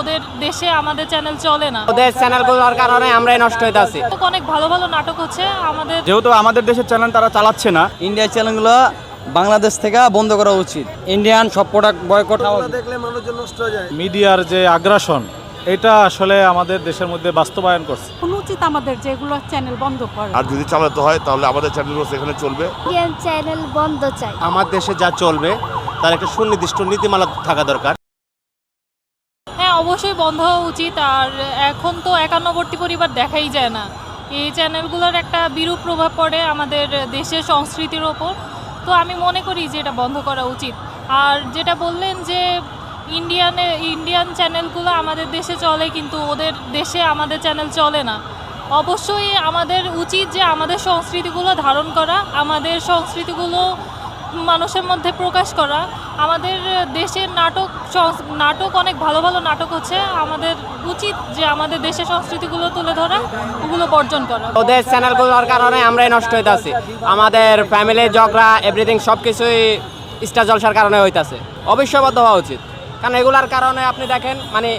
ওদের দেশে আমাদের চ্যানেল চলে না। ওদের চ্যানেলগুলোর কারণে আমরাই নষ্ট হইতাছি অনেক ভালো ভালো নাটক হচ্ছে আমাদের যেহেতু আমাদের দেশের চ্যানেল তারা চালাচ্ছে না। ইন্ডিয়ার চ্যানেলগুলো বাংলাদেশ থেকে বন্ধ করা উচিত। ইন্ডিয়ান সব প্রোডাক্ট বয়কট মিডিয়ার যে আগ্রাসন এটা আসলে আমাদের দেশের মধ্যে বাস্তবায়ন করছে। উচিত আমাদের যেগুলো চ্যানেল বন্ধ করা। আর যদি চালাতে হয় তাহলে আমাদের চ্যানেলগুলো সেখানে চলবে। চ্যানেল বন্ধ চাই। আমার দেশে যা চলবে তার একটা সুনির্দিষ্ট নীতিমালা থাকা দরকার। হ্যাঁ অবশ্যই বন্ধ হওয়া উচিত, আর এখন তো একান্নবর্তী পরিবার দেখাই যায় না। এই চ্যানেলগুলোর একটা বিরূপ প্রভাব পড়ে আমাদের দেশের সংস্কৃতির ওপর। তো আমি মনে করি যে এটা বন্ধ করা উচিত। আর যেটা বললেন যে ইন্ডিয়ানে ইন্ডিয়ান চ্যানেলগুলো আমাদের দেশে চলে, কিন্তু ওদের দেশে আমাদের চ্যানেল চলে না। অবশ্যই আমাদের উচিত যে আমাদের সংস্কৃতিগুলো ধারণ করা, আমাদের সংস্কৃতিগুলো মানুষের মধ্যে প্রকাশ করা। আমাদের দেশের নাটক নাটক অনেক ভালো ভালো নাটক হচ্ছে। আমাদের উচিত যে আমাদের দেশের সংস্কৃতিগুলো তুলে ধরা ওগুলো বর্জন করা। ওদের চ্যানেলগুলোর কারণে আমরাই নষ্ট হইতাছি। আমাদের ফ্যামিলি ঝগড়া এভরিথিং সব কিছুই স্টার জলসার কারণে হইতাছে। অবশ্যবদ্ধ হওয়া উচিত। কারণ এগুলার কারণে আপনি দেখেন মানে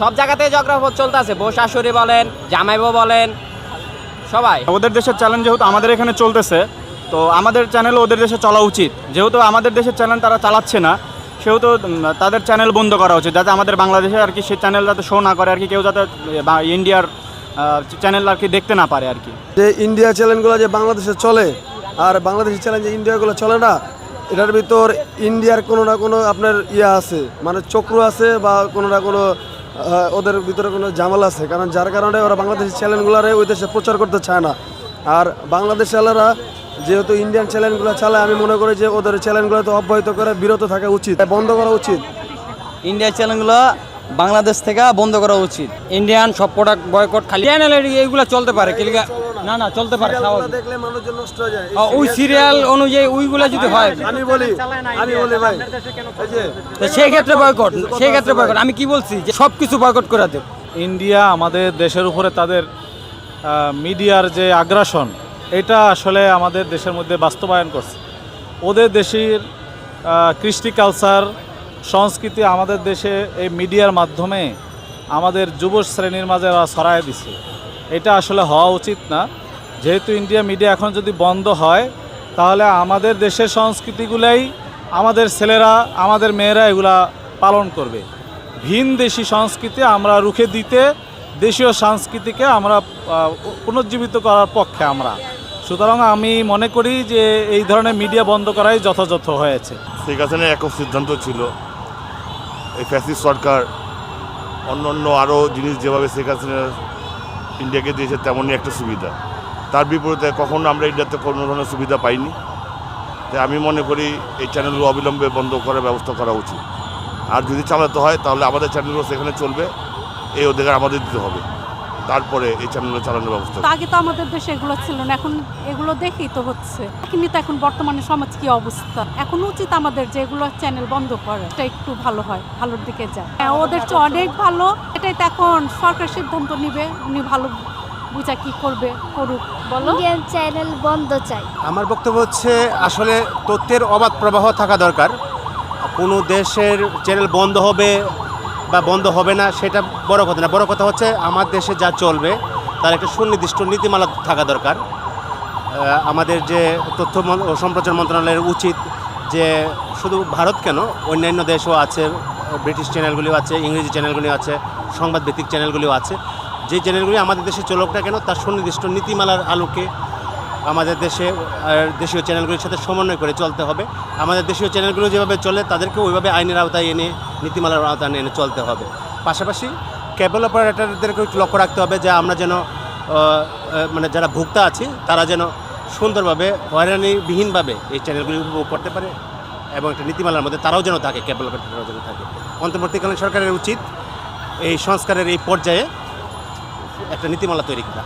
সব জায়গাতেই ঝগড়া চলতেছে। বউ শাশুড়ি বলেন জামাইবো বলেন সবাই। ওদের দেশের চ্যালেঞ্জ যেহেতু আমাদের এখানে চলতেছে তো আমাদের চ্যানেল ওদের দেশে চলা উচিত। যেহেতু আমাদের দেশের চ্যানেল তারা চালাচ্ছে না, সেহেতু তাদের চ্যানেল বন্ধ করা উচিত, যাতে আমাদের বাংলাদেশে আর কি সেই চ্যানেল যাতে শো না করে, আর কি কেউ যাতে ইন্ডিয়ার চ্যানেল আর কি দেখতে না পারে আর কি। যে ইন্ডিয়া চ্যানেলগুলো যে বাংলাদেশে চলে, আর বাংলাদেশের চ্যানেল যে ইন্ডিয়াগুলো চলে না, এটার ভিতর ইন্ডিয়ার কোনো না কোনো আপনার ইয়ে আছে মানে চক্র আছে বা কোনো না কোনো ওদের ভিতরে কোনো জামাল আছে। কারণ যার কারণে ওরা বাংলাদেশের চ্যানেলগুলোরে ওই দেশে প্রচার করতে চায় না। আর বাংলাদেশ চ্যানেলরা যেহেতু ইন্ডিয়ান চ্যানেলগুলো চালায় আমি মনে করি যে ওদের চ্যানেলগুলো তো অব্যাহত করে বিরত থাকা উচিত। বন্ধ করা উচিত। ইন্ডিয়ার চ্যানেলগুলো বাংলাদেশ থেকে বন্ধ করা উচিত। ইন্ডিয়ান সব প্রোডাক্ট বয়কট খালি চ্যানেলের এইগুলো চলতে পারে না না চলতে পারে। দেখলে মানুষজন নষ্ট হয়ে যায়। ওই সিরিয়াল অনুযায়ী ওইগুলো যদি হয় আমি বলি আমি বলি ভাই এই যে তো সেই ক্ষেত্রে বয়কট সেই ক্ষেত্রে বয়কট আমি কি বলছি যে সব কিছু বয়কট করে দেব। ইন্ডিয়া আমাদের দেশের উপরে তাদের মিডিয়ার যে আগ্রাসন এটা আসলে আমাদের দেশের মধ্যে বাস্তবায়ন করছে। ওদের দেশের কৃষ্টি কালচার সংস্কৃতি আমাদের দেশে এই মিডিয়ার মাধ্যমে আমাদের যুব শ্রেণির মাঝে ছড়ায় দিছে। এটা আসলে হওয়া উচিত না। যেহেতু ইন্ডিয়া মিডিয়া এখন যদি বন্ধ হয়, তাহলে আমাদের দেশের সংস্কৃতিগুলাই আমাদের ছেলেরা, আমাদের মেয়েরা এগুলা পালন করবে। ভিন দেশি সংস্কৃতি আমরা রুখে দিতে, দেশীয় সংস্কৃতিকে আমরা পুনর্জীবিত করার পক্ষে আমরা। সুতরাং আমি মনে করি যে এই ধরনের মিডিয়া বন্ধ করাই যথাযথ হয়েছে। শেখ হাসিনার একক সিদ্ধান্ত ছিল, এই ফ্যাসিস্ট সরকার, অন্য অন্য আরও জিনিস যেভাবে শেখ হাসিনা ইন্ডিয়াকে দিয়েছে, তেমনই একটা সুবিধা। তার বিপরীতে কখনো আমরা ইন্ডিয়াতে কোনো ধরনের সুবিধা পাইনি। তাই আমি মনে করি এই চ্যানেলগুলো অবিলম্বে বন্ধ করার ব্যবস্থা করা উচিত। আর যদি চালাতে হয়, তাহলে আমাদের চ্যানেলগুলো সেখানে চলবে। এই অধিকার আমাদের দিতে হবে। তারপরে এই চ্যানেলগুলো চালানোর ব্যবস্থা আগে তো আমাদের দেশে এগুলো ছিল না এখন এগুলো দেখেই তো হচ্ছে। কিন্তু এখন বর্তমানে সমাজ কি অবস্থা? এখন উচিত আমাদের যে এগুলো চ্যানেল বন্ধ করে এটা একটু ভালো হয় ভালোর দিকে যায়। হ্যাঁ ওদের চেয়ে অনেক ভালো এটাই তো এখন সরকার সিদ্ধান্ত নিবে উনি ভালো বুঝা কি করবে করুক। বলো? ইন্ডিয়ান চ্যানেল বন্ধ চাই। আমার বক্তব্য হচ্ছে আসলে তথ্যের অবাধ প্রবাহ থাকা দরকার। কোনো দেশের চ্যানেল বন্ধ হবে বা বন্ধ হবে না, সেটা বড় কথা না। বড় কথা হচ্ছে, আমার দেশে যা চলবে, তার একটা সুনির্দিষ্ট নীতিমালা থাকা দরকার। আমাদের যে তথ্য ও সম্প্রচার মন্ত্রণালয়ের উচিত যে, শুধু ভারত কেন, অন্যান্য দেশও আছে, ব্রিটিশ চ্যানেলগুলিও আছে, ইংরেজি চ্যানেলগুলিও আছে সংবাদ ভিত্তিক চ্যানেলগুলিও আছে, যে চ্যানেলগুলি আমাদের দেশে চলুক না কেন, তার সুনির্দিষ্ট নীতিমালার আলোকে আমাদের দেশে দেশীয় চ্যানেলগুলির সাথে সমন্বয় করে চলতে হবে। আমাদের দেশীয় চ্যানেলগুলো যেভাবে চলে তাদেরকে ওইভাবে আইনের আওতায় এনে, নীতিমালার আওতায় এনে চলতে হবে। পাশাপাশি কেবল অপারেটরদেরকে একটু লক্ষ্য রাখতে হবে যে আমরা যেন মানে যারা ভোক্তা আছি, তারা যেন সুন্দরভাবে, হয়রানিবিহীনভাবে এই চ্যানেলগুলি উপভোগ করতে পারে এবং একটা নীতিমালার মধ্যে তারাও যেন থাকে, কেবল অপারেটররাও যেন থাকে। অন্তর্বর্তীকালীন সরকারের উচিত এই সংস্কারের এই পর্যায়ে একটা নীতিমালা তৈরি করা।